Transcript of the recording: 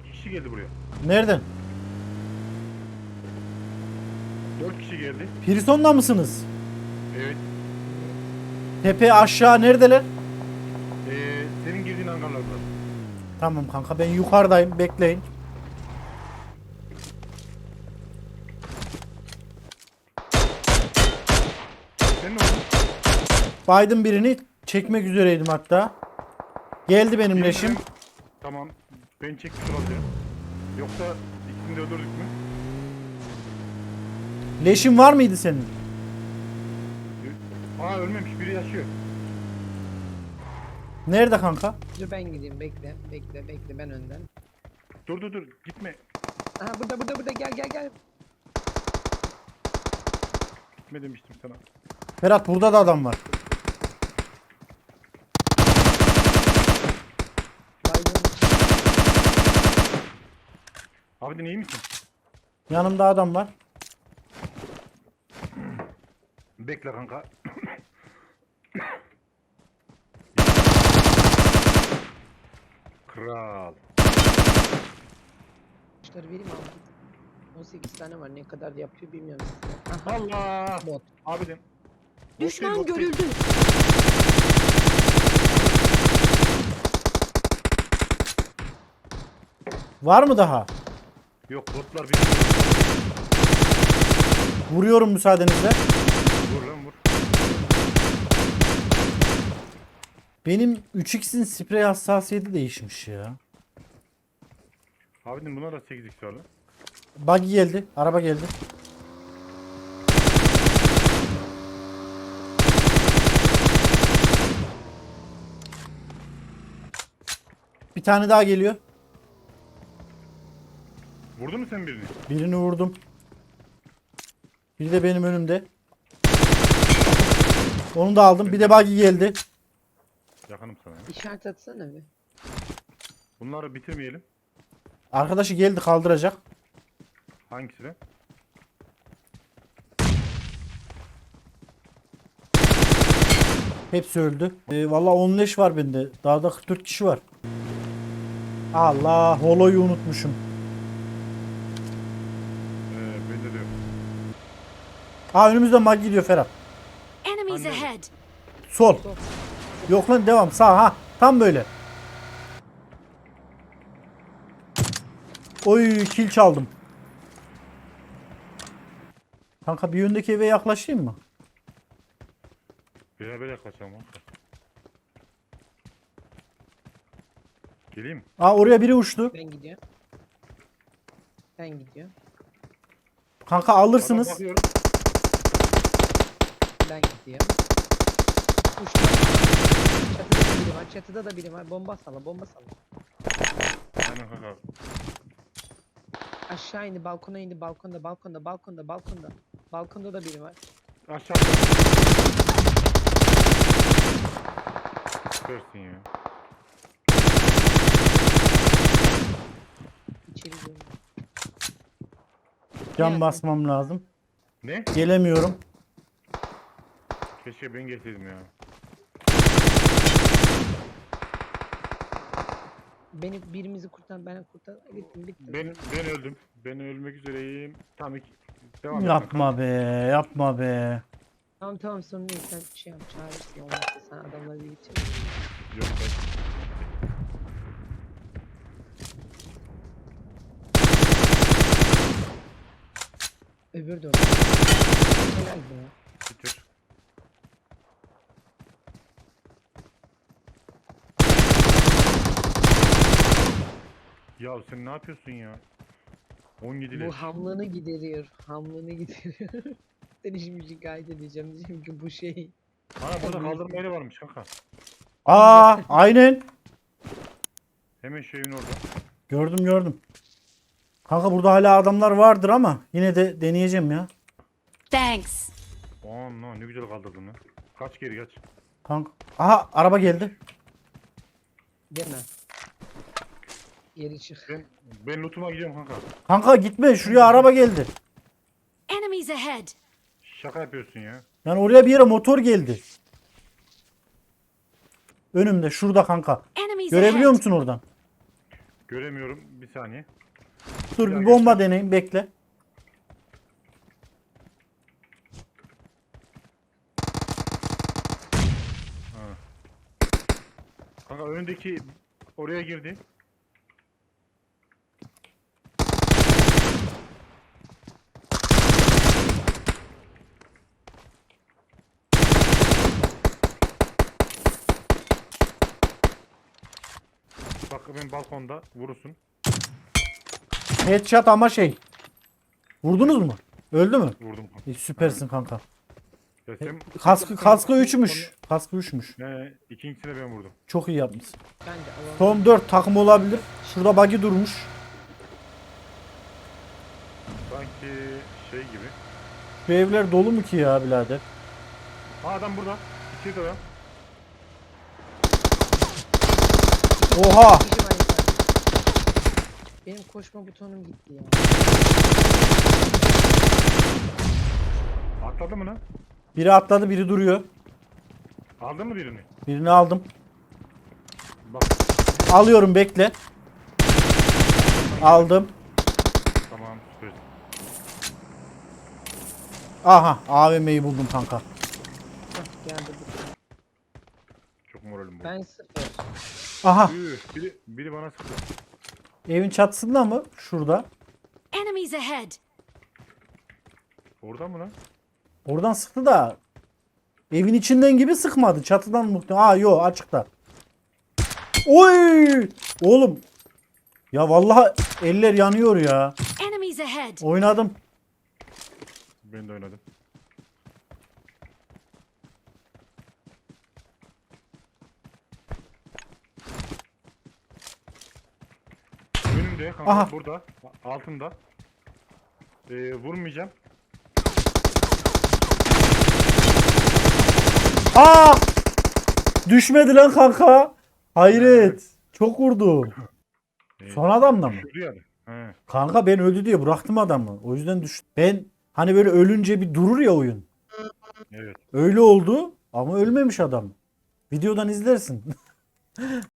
iki kişi geldi buraya. Nereden? Dört kişi geldi. Pirison'da mısınız? Evet. Tepe aşağı neredeler? Ee, senin girdiğin hangarlarda. Tamam kanka ben yukarıdayım bekleyin. Sen ne oldun? Biden birini çekmek üzereydim hatta. Geldi benim leşim. Tamam. Ben çekmiş olabilirim. Yoksa ikisini de öldürdük mü? Leşin var mıydı senin? Aa ölmemiş. Biri yaşıyor. Nerede kanka? Dur ben gideyim bekle bekle bekle ben önden. Dur dur dur. Gitme. Aha burada burada burada gel gel gel. Gitme demiştim sana. Ferhat burada da adam var. Abidin iyi misin? Yanımda adam var. Bekle kanka. Kral. Kuşları vereyim abi. 18 tane var ne kadar yapıyor bilmiyorum size. Aha Allah. bot. Abidin. Düşman Bot değil, bot değil. görüldü. Var mı daha? Yok botlar bir Vuruyorum müsaadenizle. vur lan vur. Benim 3x'in sprey hassasiyeti değişmiş ya. Abidin buna da 8x var lan. Buggy geldi. Araba geldi. Bir tane daha geliyor. Vurdun mu sen birini? Birini vurdum. Biri de benim önümde. Onu da aldım. Bir de buggy geldi. Yakınım sana. ya. İşaret atsana bir. Bunları bitirmeyelim. Arkadaşı geldi kaldıracak. Hangisi de? Hepsi öldü. Ee, Valla 10 leş var bende. Daha da 44 kişi var. Allah holoyu unutmuşum. Ee, bende de yok. Ha önümüzde mag gidiyor Ferhat. Enemies Anladım. ahead. Sol. Yok lan devam sağ ha. Tam böyle. Oy kill çaldım. Kanka bir öndeki eve yaklaşayım mı? Beraber yaklaşalım. kanka. Geleyim mi? Aa oraya biri uçtu. Ben gidiyorum. Ben gidiyorum. Kanka Adam alırsınız. Gidiyorum. Uçtu. Çatıda da biri var. Çatıda da biri var. Bomba salla bomba salla. Aşağı indi balkona indi balkonda balkonda balkonda balkonda. Balkonda da biri var. Aşağıda. Süpersin ya. İçeri girdi. Can basmam lazım. Ne? Gelemiyorum. Keşke ben geçseydim ya. Beni birimizi kurtar ben kurtar. Bittim bittim. Ben ben öldüm. Ben ölmek üzereyim. Tam iki. Devam et Yapma be, yapma be. Tamam tamam sorun değil sen şey yap çağırırsın olmazsa sen adamları bir. Yok ben. Öbür de orada. Helal be. Ya sen ne yapıyorsun ya? 17 Bu hamlığını gideriyor. Hamlığını gideriyor. Seni şimdi şikayet edeceğim. Diyeceğim ki bu şey. Ha burada kaldırma yeri varmış kanka. Aa, aynen. Hemen şu evin orada. Gördüm gördüm. Kanka burada hala adamlar vardır ama yine de deneyeceğim ya. Thanks. Aa ne güzel kaldırdın lan. Kaç geri kaç. Kanka. Aha araba geldi. Deme. Geri çık. Ben ben lootuma gidiyorum kanka. Kanka gitme şuraya araba geldi. Enemies ahead. Şaka yapıyorsun ya. Yani oraya bir yere motor geldi. Önümde şurada kanka. Enemies Görebiliyor ahead. musun oradan? Göremiyorum. Bir saniye. Dur Ya bir bomba deneyim bekle. Kanka önündeki oraya girdi. Bak ben balkonda vurursun. Headshot ama şey. Vurdunuz mu? Öldü mü? Vurdum kanka. İyi, süpersin kanka. Ya sen, Kaskı kaskı 3'müş. Kaskı 3'müş. He, ikincisini ben vurdum. Çok iyi yapmışsın. Bence alalım. Son 4 takım olabilir. Şurada buggy durmuş. Sanki şey gibi. Şu evler dolu mu ki ya birader? Aa adam burada. İki adam. Oha! Kişi var yukarıda. Benim koşma butonum gitti ya. Atladı mı lan? Biri atladı biri duruyor. Aldın mı birini? Birini aldım. Bak Alıyorum bekle. Aldım. tamam süper. Aha AVM'yi buldum kanka. Hah geldi bu. Çok moralim bu. Ben sıfır. Aha Üh, biri, biri bana sıktı. evin çatısında mı? Şurada. Enemies ahead. Orada mı lan? Oradan sıktı da evin içinden gibi sıkmadı. Çatıdan muhtemelen. Aa yo açıkta. Oy! Oğlum. Ya vallahi eller yanıyor ya. Enemies ahead. Oynadım. Ben de oynadım. Önümde kanka Aha. burada altında. Ee, vurmayacağım. Aa! Düşmedi lan kanka. Hayret. Çok vurdu. Ee, Son adamla mı? Şurada yani. He. Kanka ben öldü diye bıraktım adamı. O yüzden düş. Ben hani böyle ölünce bir durur ya oyun. Evet. Öyle oldu ama ölmemiş adam. Videodan izlersin.